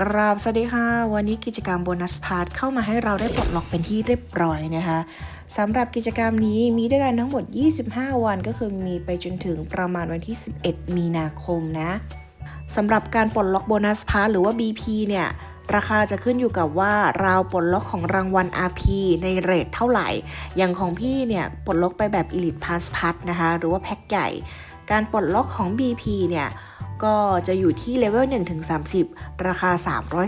กราบสวัสดีค่ะ วันนี้กิจกรรมโบนัสพาร์ทเข้ามาให้เราได้ปลดล็อกเป็นที่เรียบร้อยนะคะสำหรับกิจกรรมนี้มีด้วยกันทั้งหมด 25 วันก็คือมีไปจนถึงประมาณวันที่ 11 มีนาคมนะสำหรับการปลดล็อกโบนัสพาร์ทหรือว่า BP เนี่ยราคาจะขึ้นอยู่กับว่าเราปลดล็อกของรางวัล RP ในเรทเท่าไหร่ อย่างของพี่เนี่ยปลดล็อกไปแบบ Elite Pass Pass นะคะ หรือว่าแพ็คใหญ่ การปลดล็อกของ BP เนี่ย ก็จะอยู่ที่เลเวล1ถึง30 ราคา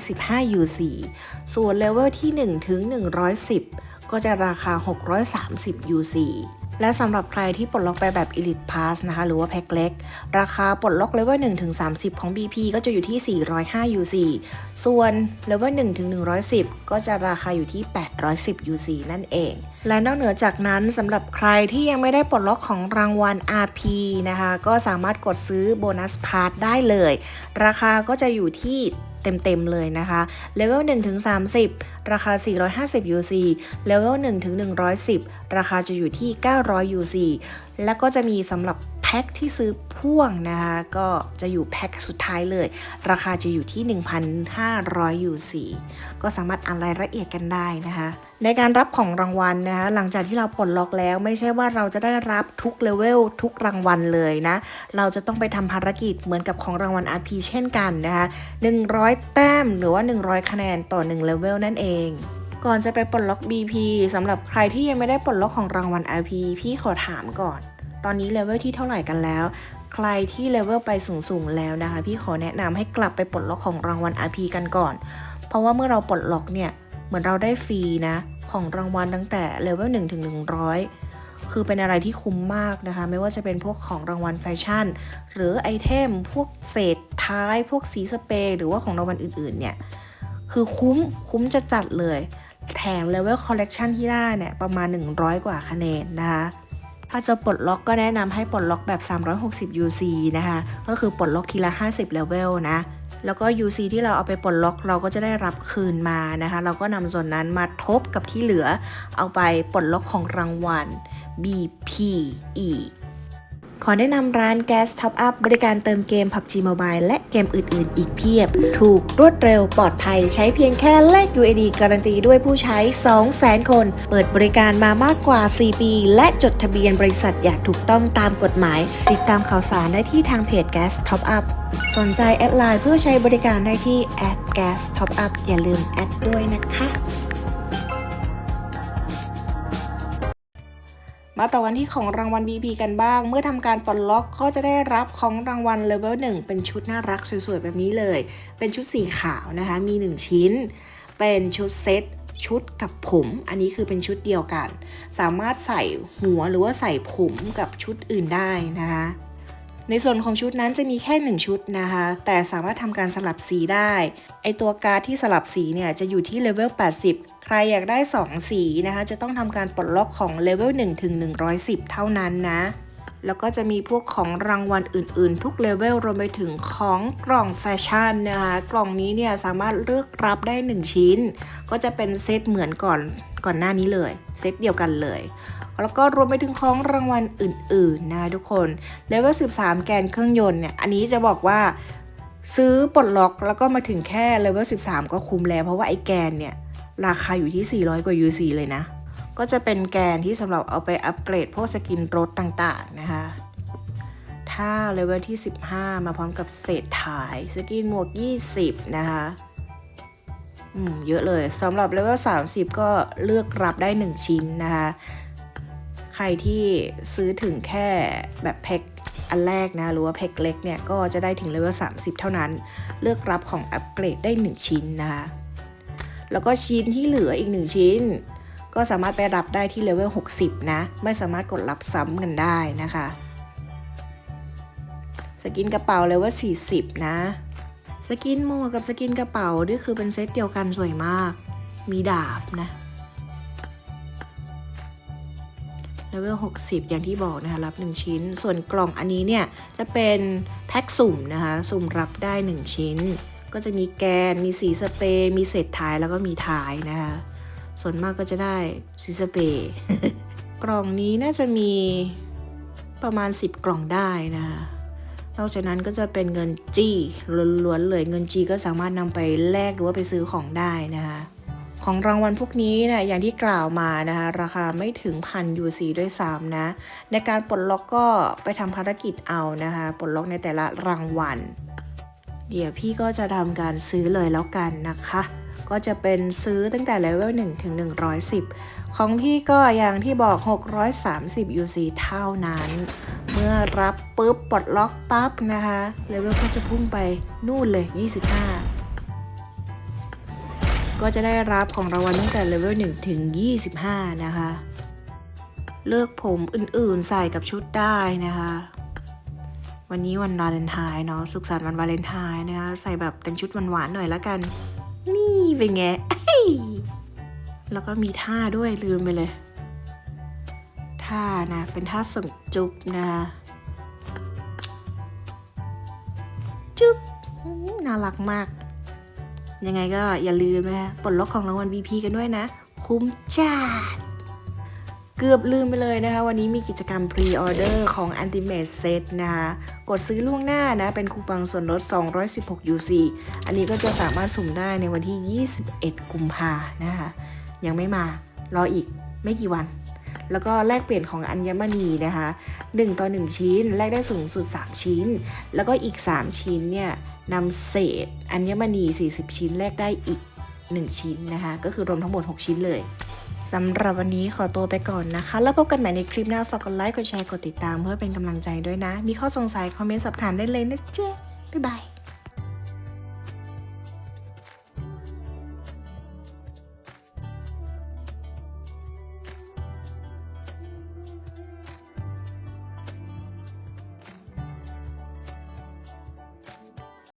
315 UC ส่วนเลเวลที่1ถึง110 ก็จะราคา 630 UC และสำหรับใครที่ปลดล็อกไปแบบ Elite Pass นะคะ หรือว่าแพ็คเล็ก ราคาปลดล็อกเลเวล1ถึง30 ของ BP ก็จะอยู่ที่ 405 UC ส่วนเลเวล1ถึง110 ก็จะราคาอยู่ที่ 810 UC นั่นเอง และนอกเหนือจากนั้นสำหรับใครที่ยังไม่ได้ปลดล็อกของรางวัล RP นะคะ ก็สามารถกดซื้อโบนัสพาร์ทได้เลย ราคาก็จะอยู่ที่ เต็มๆเลยนะคะเลเวล1ถึง30 ราคา 450 UC เลเวล1ถึง110 ราคาจะอยู่ที่ 900 UC แล้วก็จะมีสำหรับ แพ็คที่ซื้อพ่วงนะคะก็จะอยู่แพ็คสุดท้ายเลย ราคาจะอยู่ที่ 1,500 UC ก็สามารถอ่านรายละเอียดกันได้นะคะในการรับของรางวัลนะคะหลังจากที่เราปลดล็อกแล้วไม่ใช่ว่าเราจะได้รับทุกเลเวลทุกรางวัลเลยนะเราจะต้องไปทำภารกิจเหมือนกับของรางวัล RP เช่นกันนะคะ100 แต้มหรือว่า 100 คะแนนต่อ1เลเวลนั่นเองก่อนจะไปปลดล็อก BP สำหรับใครที่ยังไม่ได้ปลดล็อกของรางวัล RP พี่ขอถามก่อน ตอนนี้เลเวลที่เท่าไหร่กันแล้ว ใครที่เลเวลไปสูงๆแล้วนะคะ พี่ขอแนะนำให้กลับไปปลดล็อกของรางวัล RP กันก่อน เพราะว่าเมื่อเราปลดล็อกเนี่ย เหมือนเราได้ฟรีนะ ของรางวัลตั้งแต่เลเวล1ถึง100 คือเป็นอะไรที่คุ้มมากนะคะ ไม่ว่าจะเป็นพวกของรางวัลแฟชั่น หรือไอเทม พวกเศษท้าย พวกสีสเปรย์หรือว่าของรางวัลอื่นๆเนี่ย คือคุ้มคุ้มจะจัดเลยแถมเลเวลคอลเลกชันที่ได้เนี่ยประมาณ 100 กว่าคะแนนนะคะ ถ้าจะปลดล็อกก็แนะนำให้ปลดล็อกแบบ 360 UC นะคะ ก็คือปลดล็อกทีละ 50 เลเวลนะ แล้วก็ UC ที่เราเอาไปปลดล็อกเราก็จะได้รับคืนมานะคะ เราก็นำส่วนนั้นมาทบกับที่เหลือ เอาไปปลดล็อกของรางวัล BPE ขอแนะนำร้าน Gas Top Up บริการเติมเกม PUBG Mobile และเกมอื่น ๆ อีกเพียบ ถูกรวดเร็วปลอดภัยใช้เพียงแค่แลก UAD การันตีด้วยผู้ใช้ 200,000 คน เปิดบริการมามากกว่า 4 ปี และจดทะเบียนบริษัทอย่างถูกต้องตามกฎหมาย ติดตามข่าวสารได้ที่ทางเพจ Gas Top Up สนใจแอดไลน์เพื่อใช้บริการได้ที่ @gas top up อย่าลืมแอดด้วยนะคะ มาต่อกันที่ของรางวัล BP กันบ้าง เมื่อทำการปลดล็อกก็จะได้รับของรางวัลเลเวล1เป็นชุดน่ารักสวยๆ แบบนี้เลย เป็นชุดสีขาวนะคะ มี 1 ชิ้น เป็นชุดเซ็ตชุดกับผม อันนี้คือเป็นชุดเดียวกัน สามารถใส่หัวหรือว่าใส่ผมกับชุดอื่นได้นะคะ ในส่วนของชุดนั้นจะมีแค่ 1 ชุดนะคะ แต่สามารถทำการสลับสีได้ ไอตัวการ์ดที่สลับสีเนี่ยจะอยู่ที่เลเวล 80 ใครอยากได้ 2 สีนะคะ จะต้องทำการปลดล็อกของเลเวล1ถึง110 เท่านั้นนะ แล้วก็จะมีพวกของรางวัลอื่นๆ ทุกเลเวลรวมไปถึงของกล่องแฟชั่นนะคะ กล่องนี้เนี่ยสามารถเลือกรับได้ 1 ชิ้น ก็จะเป็นเซตเหมือนก่อนก่อนหน้านี้เลย เซตเดียวกันเลย แล้วก็รวมไปถึงของรางวัลอื่นๆนะทุกคนเลเวล13 แกนเครื่องยนต์เนี่ย อันนี้จะบอกว่าซื้อปลดล็อกแล้วก็มาถึงแค่เลเวล13 ก็คุ้มแล้ว เพราะว่าไอ้แกนเนี่ย ราคาอยู่ที่ 400 กว่า UC เลยนะ ก็จะเป็นแกนที่สำหรับเอาไปอัปเกรดพวกสกินรถต่างๆนะคะถ้าเลเวลที่ 15 มาพร้อมกับเศษถ่ายสกินหมวก 20 นะคะอืมเยอะเลยสำหรับเลเวล30 ก็เลือกรับได้ 1 ชิ้นนะคะ ใครที่ซื้อถึงแค่แบบแพ็คอันแรกนะหรือว่าแพ็คเล็กเนี่ย ก็จะได้ถึงเลเวล 30 เท่านั้น เลือกรับของอัปเกรดได้ 1 ชิ้นนะคะแล้วก็ชิ้นที่เหลืออีก 1 ชิ้น ก็สามารถไปรับได้ที่เลเวล 60 นะ ไม่สามารถกดรับซ้ำกันได้นะคะ สกินกระเป๋าเลเวล 40 นะ สกินหมวกกับสกินกระเป๋านี่คือเป็นเซตเดียวกันสวยมาก มีดาบนะ เลเวล60 อย่างที่บอกนะคะรับ 1 ชิ้น ส่วนกล่องอันนี้เนี่ย จะเป็นแพ็คสุ่มนะคะ สุ่มรับได้ 1 ชิ้น ก็จะมีแกน มีสีสเปรย์ มีเศษท้ายแล้วก็มีท้ายนะคะ ส่วนมากก็จะได้สีสเปรย์ กล่องนี้น่าจะมีประมาณ 10 กล่องได้นะคะนอกจากนั้นก็จะเป็นเงินจีล้วนๆเลยเงินจีก็สามารถนำไปแลกหรือว่าไปซื้อของได้นะคะ ของรางวัลพวกนี้นะอย่างที่กล่าวมานะคะราคาไม่ถึงพันยูซีด้วยซ้ำนะ ในการปลดล็อกก็ไปทำภารกิจเอานะคะ ปลดล็อกในแต่ละรางวัล เดี๋ยวพี่ก็จะทำการซื้อเลยแล้วกันนะคะ ก็จะเป็นซื้อตั้งแต่เลเวล1ถึง 110 ของพี่ก็อย่างที่บอก 630 UC เท่านั้น เมื่อรับปุ๊บปลดล็อกปั๊บนะคะเลเวลก็จะพุ่งไปนู่นเลย 25 ก็จะได้รับของรางวัลตั้งแต่เลเวล1ถึง 25 นะคะ เลือกผมอื่นๆใส่กับชุดได้นะคะ วันนี้วันวาเลนไทน์เนาะสุขสันต์วันวาเลนไทน์นะคะใส่แบบเป็นชุดหวานๆหน่อยละกัน นี่เป็นไงแล้วก็มีท่าด้วยลืมไปเลย ท่านะ เป็นท่าส่งจุ๊บนะคะจุ๊บน่ารักมาก ยังไงก็อย่าลืมนะปลดล็อกของรางวัล VP กันด้วยนะ คุ้มจัดเกือบลืมไปเลยนะคะ วันนี้มีกิจกรรมพรีออเดอร์ของ Ultimate Set นะคะกดซื้อล่วงหน้านะ เป็นคูปองส่วนลด 216 UC อันนี้ก็จะสามารถสุ่มได้ในวันที่ 21 กุมภานะคะ ยังไม่มารออีกไม่กี่วัน แล้วก็แลกเปลี่ยนของอัญมณีนะคะ 1 ต่อ 1 ชิ้น แลกได้สูงสุด 3 ชิ้น แล้วก็อีก 3 ชิ้นเนี่ย นำเศษอัญมณี 40 ชิ้นแลกได้อีก 1 ชิ้นนะคะ ก็คือรวมทั้งหมด 6 ชิ้นเลยสำหรับวันนี้ขอตัวไปก่อนนะคะ แล้วพบกันใหม่ในคลิปหน้า ฝากกดไลค์ กดแชร์ กดติดตามเพื่อเป็นกำลังใจด้วยนะ มีข้อสงสัย คอมเมนต์สอบถามได้เลยนะเจ๊บ๊ายบาย